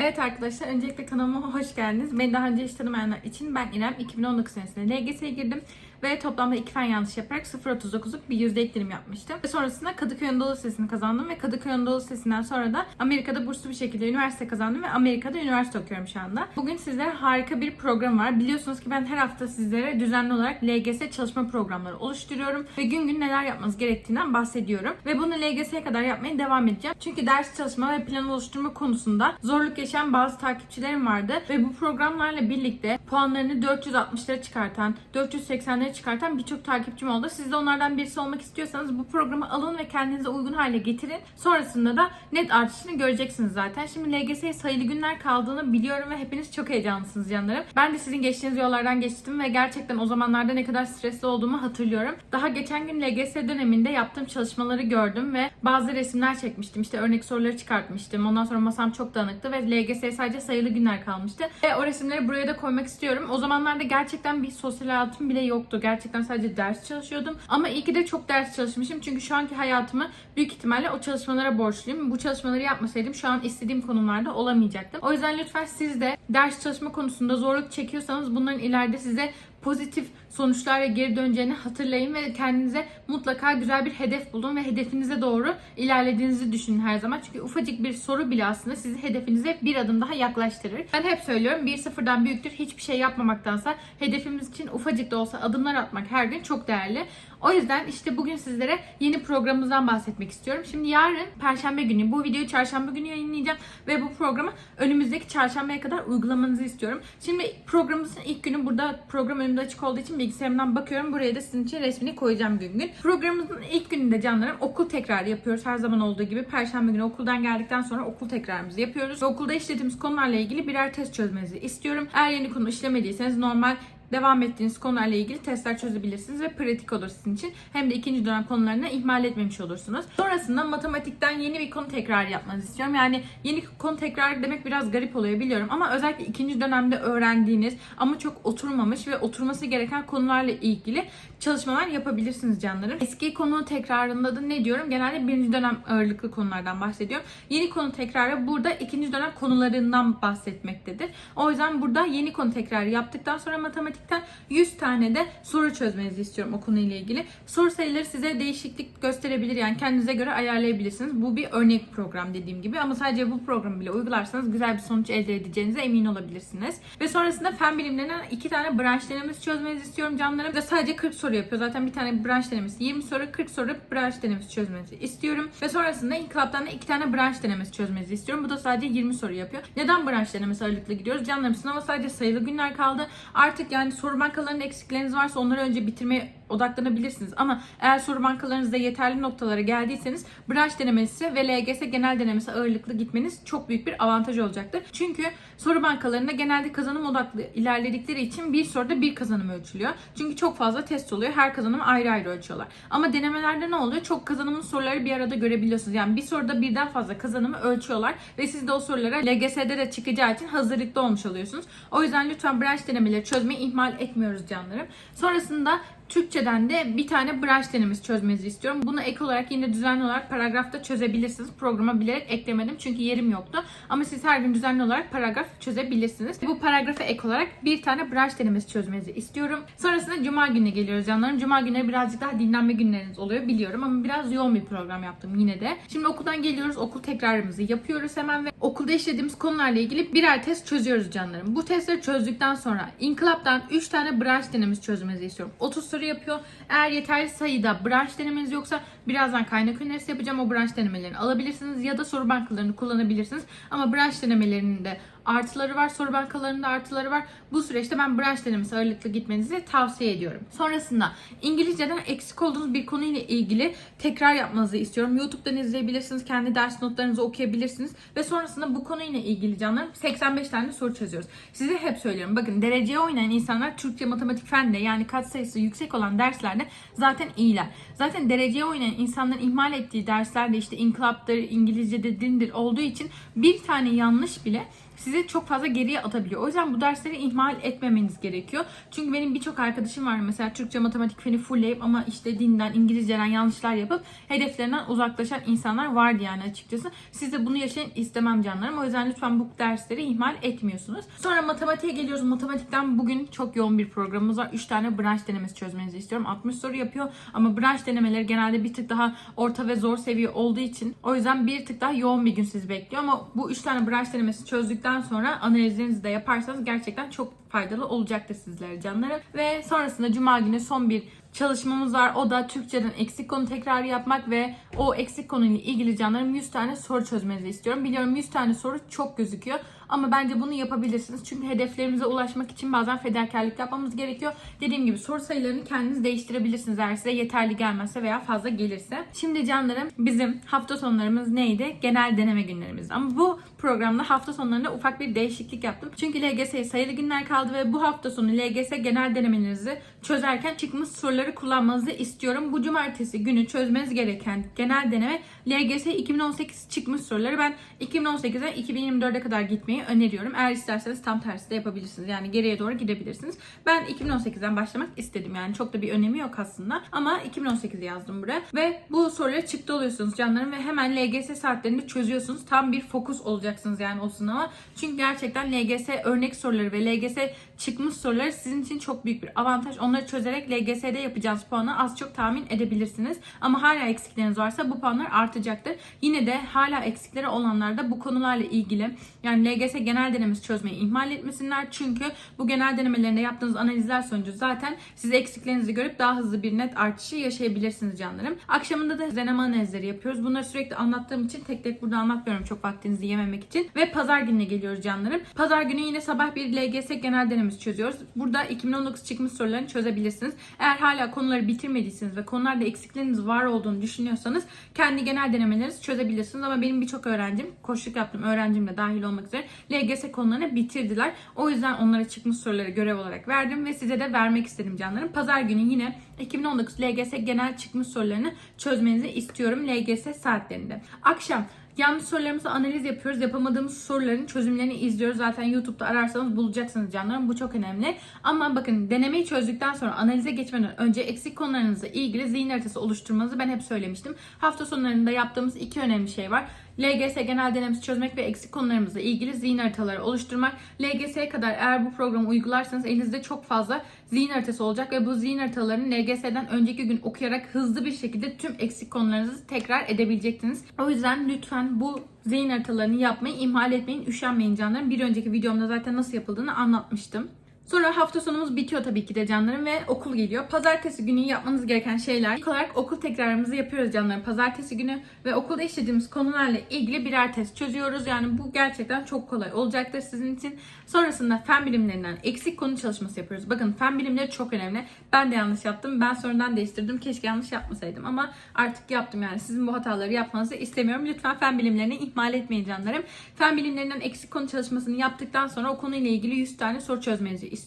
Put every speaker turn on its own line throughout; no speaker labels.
Evet arkadaşlar öncelikle kanalıma hoş geldiniz. Beni daha önce hiç tanımayanlar için ben İrem. 2019 senesinde LGS'ye girdim ve toplamda iki fen yanlış yaparak 0.39'luk bir yüzde eklerim yapmıştım. Ve sonrasında Kadıköy Anadolu Lisesi'ni kazandım ve Kadıköy Anadolu Lisesi'nden sonra da Amerika'da burslu bir şekilde üniversite kazandım ve Amerika'da üniversite okuyorum şu anda. Bugün sizlere harika bir program var. Biliyorsunuz ki ben her hafta sizlere düzenli olarak LGS çalışma programları oluşturuyorum ve gün gün neler yapmanız gerektiğinden bahsediyorum. Ve bunu LGS'ye kadar yapmaya devam edeceğim. Çünkü ders çalışma ve plan oluşturma konusunda zorluk yaşayan bazı takipçilerim vardı ve bu programlarla birlikte puanlarını 460'lara çıkartan, 480'lere çıkartan birçok takipçim oldu. Siz de onlardan birisi olmak istiyorsanız bu programı alın ve kendinize uygun hale getirin. Sonrasında da net artışını göreceksiniz zaten. Şimdi LGS'ye sayılı günler kaldığını biliyorum ve hepiniz çok heyecanlısınız canlarım. Ben de sizin geçtiğiniz yollardan geçtim ve gerçekten o zamanlarda ne kadar stresli olduğumu hatırlıyorum. Daha geçen gün LGS döneminde yaptığım çalışmaları gördüm ve bazı resimler çekmiştim. İşte örnek soruları çıkartmıştım. Ondan sonra masam çok dağınıktı ve LGS'ye sadece sayılı günler kalmıştı. Ve o resimleri buraya da koymak istiyorum. O zamanlarda gerçekten bir sosyal hayatım bile yoktu. Gerçekten sadece ders çalışıyordum. Ama iyi ki de çok ders çalışmışım. Çünkü şu anki hayatımı büyük ihtimalle o çalışmalara borçluyum. Bu çalışmaları yapmasaydım şu an istediğim konumlarda olamayacaktım. O yüzden lütfen siz de ders çalışma konusunda zorluk çekiyorsanız bunların ileride size pozitif sonuçlarla geri döneceğini hatırlayın ve kendinize mutlaka güzel bir hedef bulun ve hedefinize doğru ilerlediğinizi düşünün her zaman. Çünkü ufacık bir soru bile aslında sizi hedefinize bir adım daha yaklaştırır. Ben hep söylüyorum bir sıfırdan büyüktür hiçbir şey yapmamaktansa hedefimiz için ufacık da olsa adımlar atmak her gün çok değerli. O yüzden işte bugün sizlere yeni programımızdan bahsetmek istiyorum. Şimdi yarın Perşembe günü bu videoyu Çarşamba günü yayınlayacağım ve bu programı önümüzdeki Çarşambaya kadar uygulamanızı istiyorum. Şimdi programımızın ilk günü burada program önümde açık olduğu için bilgisayarımdan bakıyorum. Buraya da sizin için resmini koyacağım gün gün. Programımızın ilk gününde canlarım okul tekrarı yapıyoruz her zaman olduğu gibi. Perşembe günü okuldan geldikten sonra okul tekrarımızı yapıyoruz. Ve okulda işlediğimiz konularla ilgili birer test çözmenizi istiyorum. Eğer yeni konu işlemediyseniz normal devam ettiğiniz konularla ilgili testler çözebilirsiniz ve pratik olur sizin için. Hem de ikinci dönem konularını ihmal etmemiş olursunuz. Sonrasında matematikten yeni bir konu tekrar yapmanızı istiyorum. Yani yeni konu tekrar demek biraz garip oluyor biliyorum ama özellikle ikinci dönemde öğrendiğiniz ama çok oturmamış ve oturması gereken konularla ilgili çalışmalar yapabilirsiniz canlarım. Eski konu tekrarında da ne diyorum? Genelde birinci dönem ağırlıklı konulardan bahsediyorum. Yeni konu tekrarı burada ikinci dönem konularından bahsetmektedir. O yüzden burada yeni konu tekrarı yaptıktan sonra matematikten 100 tane de soru çözmenizi istiyorum o konuyla ilgili. Soru sayıları size değişiklik gösterebilir yani kendinize göre ayarlayabilirsiniz. Bu bir örnek program dediğim gibi ama sadece bu programı bile uygularsanız güzel bir sonuç elde edeceğinize emin olabilirsiniz. Ve sonrasında fen bilimlerinden iki tane branş denemesi çözmenizi istiyorum canlarım. Ve sadece 40 soru yapıyor. Zaten bir tane branş denemesi 20 soru 40 soru branş denemesi çözmenizi istiyorum. Ve sonrasında inkılaptan da iki tane branş denemesi çözmenizi istiyorum. Bu da sadece 20 soru yapıyor. Neden branş denemesi ağırlıklı gidiyoruz? Canlarım sınava sadece sayılı günler kaldı. Artık yani soru bankalarında eksikleriniz varsa onları önce bitirmeye odaklanabilirsiniz. Ama eğer soru bankalarınızda yeterli noktalara geldiyseniz branş denemesi ve LGS genel denemesi ağırlıklı gitmeniz çok büyük bir avantaj olacaktır. Çünkü soru bankalarında genelde kazanım odaklı ilerledikleri için bir soruda bir kazanım ölçülüyor. Çünkü çok fazla test oluyor. Her kazanımı ayrı ayrı ölçüyorlar. Ama denemelerde ne oluyor? Çok kazanımın soruları bir arada görebiliyorsunuz. Yani bir soruda birden fazla kazanımı ölçüyorlar ve siz de o sorulara LGS'de de çıkacağı için hazırlıklı olmuş oluyorsunuz. O yüzden lütfen branş denemeleri çözmeyi ihmal etmiyoruz canlarım. Sonrasında Türkçeden de bir tane branş denemesi çözmenizi istiyorum. Bunu ek olarak yine düzenli olarak paragrafta çözebilirsiniz. Programa bilerek eklemedim çünkü yerim yoktu. Ama siz her gün düzenli olarak paragraf çözebilirsiniz. Bu paragrafa ek olarak bir tane branş denemesi çözmenizi istiyorum. Sonrasında cuma gününe geliyoruz canlarım. Cuma günleri birazcık daha dinlenme günleriniz oluyor biliyorum ama biraz yoğun bir program yaptım yine de. Şimdi okuldan geliyoruz. Okul tekrarımızı yapıyoruz hemen ve okulda işlediğimiz konularla ilgili birer test çözüyoruz canlarım. Bu testleri çözdükten sonra inkılaptan 3 tane branş denemesi çözmenizi istiyorum. 30 soru yapıyor. Eğer yeterli sayıda branş denemeniz yoksa birazdan kaynak önerisi yapacağım. O branş denemelerini alabilirsiniz ya da soru bankalarını kullanabilirsiniz. Ama branş denemelerinde artıları var. Soru bankalarında artıları var. Bu süreçte ben branş denemesi ağırlıklı gitmenizi tavsiye ediyorum. Sonrasında İngilizceden eksik olduğunuz bir konuyla ilgili tekrar yapmanızı istiyorum. YouTube'dan izleyebilirsiniz. Kendi ders notlarınızı okuyabilirsiniz. Ve sonrasında bu konuyla ilgili canlarım 85 tane soru çözüyoruz. Size hep söylüyorum. Bakın dereceye oynayan insanlar Türkçe, matematik, fende yani katsayısı yüksek olan derslerde zaten iyiler. Zaten dereceye oynayan insanların ihmal ettiği derslerde işte inkılaptır, İngilizce'de dindir olduğu için bir tane yanlış bile sizi çok fazla geriye atabiliyor. O yüzden bu dersleri ihmal etmemeniz gerekiyor. Çünkü benim birçok arkadaşım var mesela Türkçe matematik feni fullleyip ama işte dinden, İngilizceden yanlışlar yapıp hedeflerinden uzaklaşan insanlar vardı yani açıkçası. Siz de bunu yaşayın istemem canlarım. O yüzden lütfen bu dersleri ihmal etmiyorsunuz. Sonra matematiğe geliyoruz. Matematikten bugün çok yoğun bir programımız var. 3 tane branş denemesi çözmenizi istiyorum. 60 soru yapıyor ama branş denemeleri genelde bir tık daha orta ve zor seviye olduğu için o yüzden bir tık daha yoğun bir gün sizi bekliyor ama bu 3 tane branş denemesi çözdükten sonra analizlerinizi de yaparsanız gerçekten çok faydalı olacaktır sizlere canlarım. Ve sonrasında cuma günü son bir çalışmamız var. O da Türkçeden eksik konu tekrarı yapmak ve o eksik konuyla ilgili canlarım 100 tane soru çözmenizi istiyorum. Biliyorum 100 tane soru çok gözüküyor ama bence bunu yapabilirsiniz. Çünkü hedeflerimize ulaşmak için bazen fedakarlık yapmamız gerekiyor. Dediğim gibi soru sayılarını kendiniz değiştirebilirsiniz eğer size yeterli gelmezse veya fazla gelirse. Şimdi canlarım bizim hafta sonlarımız neydi? Genel deneme günlerimiz. Ama bu programda hafta sonlarında ufak bir değişiklik yaptım. Çünkü LGS'ye sayılı günler kaldı ve bu hafta sonu LGS genel denemelerinizi çözerken çıkmış soruları kullanmanızı istiyorum. Bu cumartesi günü çözmeniz gereken genel deneme LGS 2018 çıkmış soruları. Ben 2018'e 2024'e kadar gitmeyi öneriyorum. Eğer isterseniz tam tersi de yapabilirsiniz. Yani geriye doğru gidebilirsiniz. Ben 2018'den başlamak istedim. Yani çok da bir önemi yok aslında. Ama 2018'i yazdım buraya. Ve bu soruları çıktı oluyorsunuz canlarım. Ve hemen LGS saatlerinde çözüyorsunuz. Tam bir fokus olacaksınız yani o sınava. Çünkü gerçekten LGS örnek soruları ve LGS çıkmış soruları sizin için çok büyük bir avantaj. Onları çözerek LGS'de yapacağınız puanı az çok tahmin edebilirsiniz. Ama hala eksikleriniz varsa bu puanlar artacaktır. Yine de hala eksikleri olanlar da bu konularla ilgili yani LGS genel denemesi çözmeyi ihmal etmesinler. Çünkü bu genel denemelerinde yaptığınız analizler sonucu zaten siz eksiklerinizi görüp daha hızlı bir net artışı yaşayabilirsiniz canlarım. Akşamında da deneme analizleri yapıyoruz. Bunları sürekli anlattığım için tek tek burada anlatmıyorum çok vaktinizi yememek için. Ve pazar gününe geliyoruz canlarım. Pazar günü yine sabah bir LGS genel denemesi çözüyoruz. Burada 2019 çıkmış sorularını çözebilirsiniz. Eğer hala konuları bitirmediyseniz ve konularda eksikleriniz var olduğunu düşünüyorsanız kendi genel denemelerinizi çözebilirsiniz. Ama benim birçok öğrencim, koşluk yaptım öğrencim de dahil olmak üzere LGS konularını bitirdiler. O yüzden onlara çıkmış soruları görev olarak verdim ve size de vermek istedim canlarım. Pazar günü yine 2019 LGS genel çıkmış sorularını çözmenizi istiyorum LGS saatlerinde. Akşam Yanlış sorularımızı analiz yapıyoruz. Yapamadığımız soruların çözümlerini izliyoruz. Zaten YouTube'da ararsanız bulacaksınız canlarım. Bu çok önemli. Ama bakın denemeyi çözdükten sonra analize geçmeden önce eksik konularınızla ilgili zihin haritası oluşturmanızı ben hep söylemiştim. Hafta sonlarında yaptığımız iki önemli şey var. LGS genel denemesi çözmek ve eksik konularımızla ilgili zihin haritaları oluşturmak. LGS'ye kadar eğer bu programı uygularsanız elinizde çok fazla zihin haritası olacak ve bu zihin haritalarını LGS'den önceki gün okuyarak hızlı bir şekilde tüm eksik konularınızı tekrar edebileceksiniz. O yüzden lütfen bu zihin haritalarını yapmayı ihmal etmeyin, üşenmeyin canlarım. Bir önceki videomda zaten nasıl yapıldığını anlatmıştım. Sonra hafta sonumuz bitiyor tabii ki de canlarım ve okul geliyor. Pazartesi günü yapmanız gereken şeyler. İlk olarak okul tekrarımızı yapıyoruz canlarım. Pazartesi günü ve okulda işlediğimiz konularla ilgili birer test çözüyoruz. Yani bu gerçekten çok kolay olacaktır sizin için. Sonrasında fen bilimlerinden eksik konu çalışması yapıyoruz. Bakın fen bilimleri çok önemli. Ben de yanlış yaptım. Ben sonradan değiştirdim. Keşke yanlış yapmasaydım ama artık yaptım yani. Sizin bu hataları yapmanızı istemiyorum. Lütfen fen bilimlerini ihmal etmeyin canlarım. Fen bilimlerinden eksik konu çalışmasını yaptıktan sonra o konuyla ilgili 100 tane soru çözmenizi istiyorum.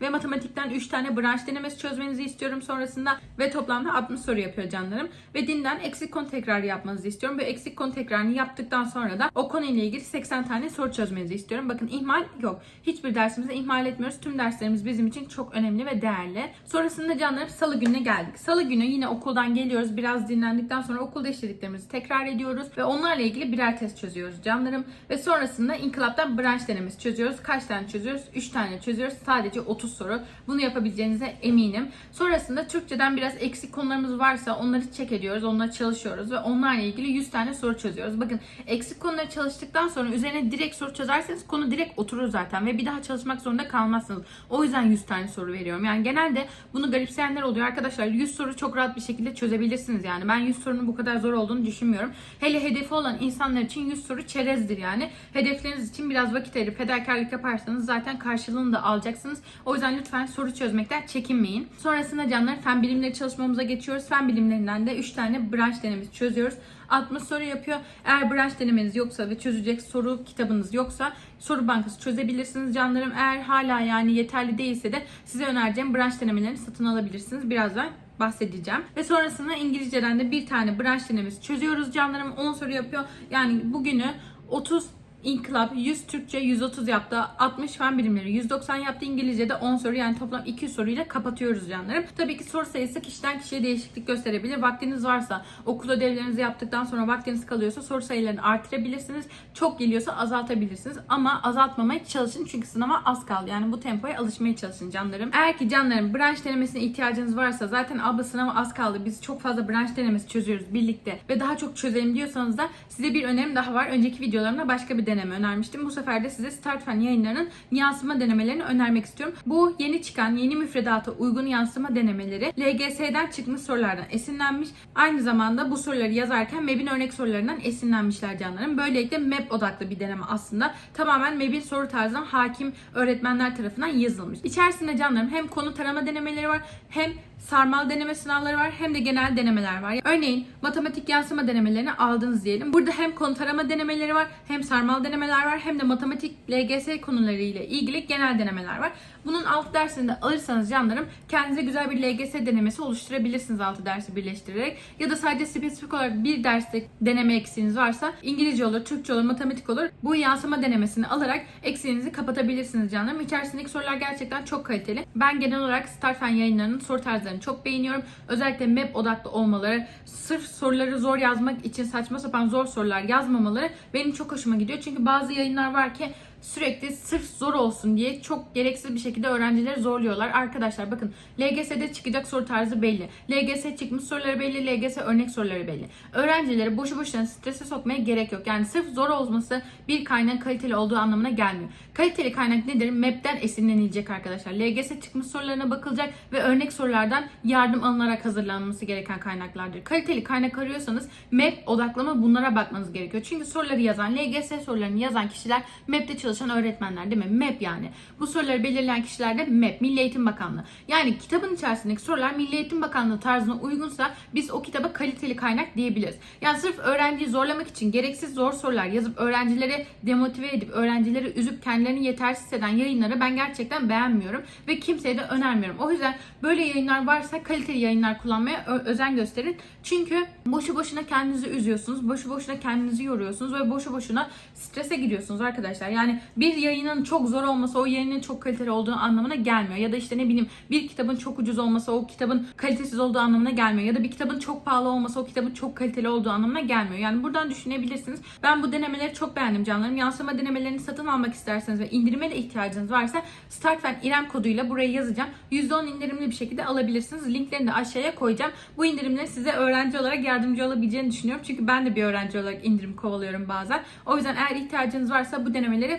Ve matematikten 3 tane branş denemesi çözmenizi istiyorum sonrasında. Ve toplamda 60 soru yapıyor canlarım. Ve dinden eksik konu tekrarı yapmanızı istiyorum. Ve eksik konu tekrarını yaptıktan sonra da o konuyla ilgili 80 tane soru çözmenizi istiyorum. Bakın ihmal yok. Hiçbir dersimizi ihmal etmiyoruz. Tüm derslerimiz bizim için çok önemli ve değerli. Sonrasında canlarım salı gününe geldik. Salı günü yine okuldan geliyoruz. Biraz dinlendikten sonra okulda işlediklerimizi tekrar ediyoruz. Ve onlarla ilgili birer test çözüyoruz canlarım. Ve sonrasında inkılaptan branş denemesi çözüyoruz. Kaç tane çözüyoruz? 3 tane çözüyoruz. Sadece 30 soru. Bunu yapabileceğinize eminim. Sonrasında Türkçeden biraz eksik konularımız varsa onları check ediyoruz. Onları çalışıyoruz ve onlarla ilgili 100 tane soru çözüyoruz. Bakın eksik konuları çalıştıktan sonra üzerine direkt soru çözerseniz konu direkt oturur zaten ve bir daha çalışmak zorunda kalmazsınız. O yüzden 100 tane soru veriyorum. Yani genelde bunu garipseyenler oluyor. Arkadaşlar 100 soru çok rahat bir şekilde çözebilirsiniz yani. Ben 100 sorunun bu kadar zor olduğunu düşünmüyorum. Hele hedefi olan insanlar için 100 soru çerezdir yani. Hedefleriniz için biraz vakit ayırıp fedakarlık yaparsanız zaten karşılığını da alacaksınız. O yüzden lütfen soru çözmekten çekinmeyin. Sonrasında canlar fen bilimleri çalışmamıza geçiyoruz. Fen bilimlerinden de 3 tane branş denemesi çözüyoruz. 60 soru yapıyor. Eğer branş denemeniz yoksa ve çözecek soru kitabınız yoksa soru bankası çözebilirsiniz canlarım. Eğer hala yani yeterli değilse de size önereceğim branş denemelerini satın alabilirsiniz. Birazdan bahsedeceğim. Ve sonrasında İngilizceden de bir tane branş denemesi çözüyoruz canlarım. 10 soru yapıyor. Yani bugünü 30 İnkılap 100 Türkçe 130 yaptı. 60 fen bilimleri 190 yaptı. İngilizce'de 10 soru yani toplam 200 soruyla kapatıyoruz canlarım. Tabii ki soru sayısı kişiden kişiye değişiklik gösterebilir. Vaktiniz varsa okul ödevlerinizi yaptıktan sonra vaktiniz kalıyorsa soru sayılarını artırabilirsiniz. Çok geliyorsa azaltabilirsiniz. Ama azaltmamaya çalışın çünkü sınava az kaldı. Yani bu tempoya alışmaya çalışın canlarım. Eğer ki canlarım branş denemesine ihtiyacınız varsa zaten abla sınava az kaldı. Biz çok fazla branş denemesi çözüyoruz birlikte ve daha çok çözelim diyorsanız da size bir önerim daha var. Önceki videolarımda başka bir deneme önermiştim. Bu sefer de size Start Fen yayınlarının yansıma denemelerini önermek istiyorum. Bu yeni çıkan, yeni müfredata uygun yansıma denemeleri LGS'den çıkmış sorulardan esinlenmiş. Aynı zamanda bu soruları yazarken MEB'in örnek sorularından esinlenmişler canlarım. Böylelikle MEB odaklı bir deneme aslında. Tamamen MEB'in soru tarzına hakim öğretmenler tarafından yazılmış. İçerisinde canlarım hem konu tarama denemeleri var hem sarmal deneme sınavları var hem de genel denemeler var. Örneğin matematik yansıma denemelerini aldınız diyelim. Burada hem konu tarama denemeleri var, hem sarmal denemeler var, hem de matematik LGS konularıyla ilgili genel denemeler var. Bunun 6 dersini de alırsanız canlarım kendinize güzel bir LGS denemesi oluşturabilirsiniz 6 dersi birleştirerek. Ya da sadece spesifik olarak bir derste deneme eksiğiniz varsa İngilizce olur, Türkçe olur, matematik olur. Bu yansıma denemesini alarak eksiğinizi kapatabilirsiniz canlarım. İçerisindeki sorular gerçekten çok kaliteli. Ben genel olarak Starfen yayınlarının soru tarzlarını çok beğeniyorum. Özellikle map odaklı olmaları, sırf soruları zor yazmak için saçma sapan zor sorular yazmamaları benim çok hoşuma gidiyor. Çünkü bazı yayınlar var ki sürekli sırf zor olsun diye çok gereksiz bir şekilde öğrencileri zorluyorlar. Arkadaşlar bakın LGS'de çıkacak soru tarzı belli. LGS çıkmış soruları belli, LGS örnek soruları belli. Öğrencileri boşu boşuna strese sokmaya gerek yok. Yani sırf zor olması bir kaynağın kaliteli olduğu anlamına gelmiyor. Kaliteli kaynak nedir? MEP'ten esinlenilecek arkadaşlar. LGS çıkmış sorularına bakılacak ve örnek sorulardan yardım alınarak hazırlanması gereken kaynaklardır. Kaliteli kaynak arıyorsanız MEP odaklama bunlara bakmanız gerekiyor. Çünkü soruları yazan, LGS sorularını yazan kişiler MEP'te çalışan öğretmenler değil mi? MEP yani. Bu soruları belirleyen kişiler de MEP, Milli Eğitim Bakanlığı. Yani kitabın içerisindeki sorular Milli Eğitim Bakanlığı tarzına uygunsa biz o kitaba kaliteli kaynak diyebiliriz. Yani sırf öğrenciyi zorlamak için gereksiz zor sorular yazıp öğrencileri demotive edip öğrencileri üzüp kendilerini yetersiz eden yayınları ben gerçekten beğenmiyorum ve kimseye de önermiyorum. O yüzden böyle yayınlar varsa kaliteli yayınlar kullanmaya özen gösterin. Çünkü boşu boşuna kendinizi üzüyorsunuz, boşu boşuna kendinizi yoruyorsunuz ve boşu boşuna strese giriyorsunuz arkadaşlar. Yani bir yayının çok zor olması o yayının çok kaliteli olduğu anlamına gelmiyor. Ya da işte ne bileyim bir kitabın çok ucuz olması o kitabın kalitesiz olduğu anlamına gelmiyor. Ya da bir kitabın çok pahalı olması o kitabın çok kaliteli olduğu anlamına gelmiyor. Yani buradan düşünebilirsiniz. Ben bu denemeleri çok beğendim canlarım. Yansıma denemelerini satın almak isterseniz ve indirime de ihtiyacınız varsa StartFan İrem koduyla buraya yazacağım. %10 indirimli bir şekilde alabilirsiniz. Linklerini de aşağıya koyacağım. Bu indirimlerin size öğrenci olarak yardımcı olabileceğini düşünüyorum. Çünkü ben de bir öğrenci olarak indirim kovalıyorum bazen. O yüzden eğer ihtiyacınız varsa bu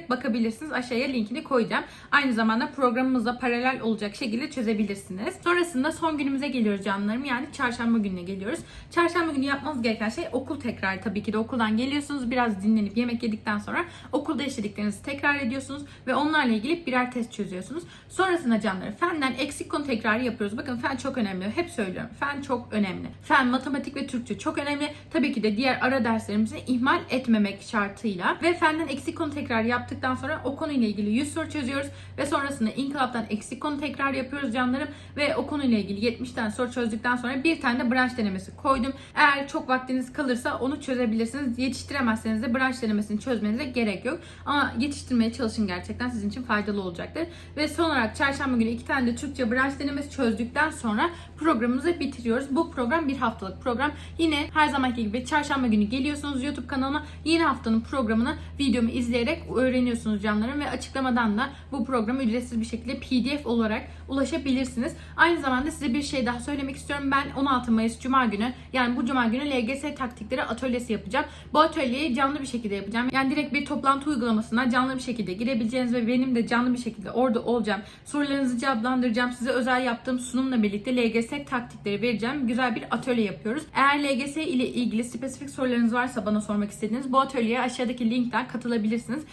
bakabilirsiniz. Aşağıya linkini koyacağım. Aynı zamanda programımızla paralel olacak şekilde çözebilirsiniz. Sonrasında son günümüze geliyoruz canlarım. Yani çarşamba gününe geliyoruz. Çarşamba günü yapmanız gereken şey okul tekrarı. Tabii ki de okuldan geliyorsunuz. Biraz dinlenip yemek yedikten sonra okulda işlediklerinizi tekrar ediyorsunuz ve onlarla ilgili birer test çözüyorsunuz. Sonrasında canlarım fenden eksik konu tekrarı yapıyoruz. Bakın fen çok önemli. Hep söylüyorum. Fen çok önemli. Fen, matematik ve Türkçe çok önemli. Tabii ki de diğer ara derslerimizi ihmal etmemek şartıyla ve fenden eksik konu tekrarı yaptıktan sonra o konuyla ilgili 100 soru çözüyoruz ve sonrasında inkılaptan eksik konu tekrar yapıyoruz canlarım ve o konuyla ilgili 70 tane soru çözdükten sonra bir tane de branş denemesi koydum. Eğer çok vaktiniz kalırsa onu çözebilirsiniz. Yetiştiremezseniz de branş denemesini çözmenize gerek yok. Ama yetiştirmeye çalışın gerçekten sizin için faydalı olacaktır. Ve son olarak çarşamba günü iki tane de Türkçe branş denemesi çözdükten sonra programımızı bitiriyoruz. Bu program bir haftalık program. Yine her zamanki gibi çarşamba günü geliyorsunuz YouTube kanalıma. Yeni haftanın programını videomu izleyerek öğreniyorsunuz canlarım ve açıklamadan da bu programı ücretsiz bir şekilde PDF olarak ulaşabilirsiniz. Aynı zamanda size bir şey daha söylemek istiyorum. Ben 16 Mayıs Cuma günü yani bu Cuma günü LGS taktikleri atölyesi yapacağım. Bu atölyeyi canlı bir şekilde yapacağım. Yani direkt bir toplantı uygulamasına canlı bir şekilde girebileceğiniz ve benim de canlı bir şekilde orada olacağım. Sorularınızı cevaplandıracağım. Size özel yaptığım sunumla birlikte LGS taktikleri vereceğim. Güzel bir atölye yapıyoruz. Eğer LGS ile ilgili spesifik sorularınız varsa bana sormak istediğiniz bu atölyeye aşağıdaki linkten katılabilirsiniz.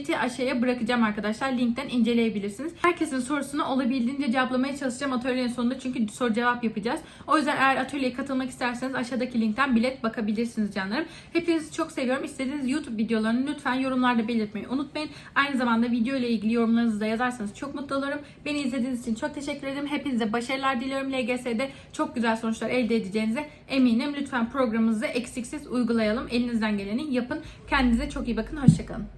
Bileti aşağıya bırakacağım arkadaşlar. Linkten inceleyebilirsiniz. Herkesin sorusunu olabildiğince cevaplamaya çalışacağım atölyenin sonunda çünkü soru cevap yapacağız. O yüzden eğer atölyeye katılmak isterseniz aşağıdaki linkten bilet bakabilirsiniz canlarım. Hepinizi çok seviyorum. İstediğiniz YouTube videolarını lütfen yorumlarda belirtmeyi unutmayın. Aynı zamanda video ile ilgili yorumlarınızı da yazarsanız çok mutlu olurum. Beni izlediğiniz için çok teşekkür ederim. Hepinize başarılar diliyorum. LGS'de çok güzel sonuçlar elde edeceğinize eminim. Lütfen programımızı eksiksiz uygulayalım. Elinizden geleni yapın. Kendinize çok iyi bakın. Hoşçakalın.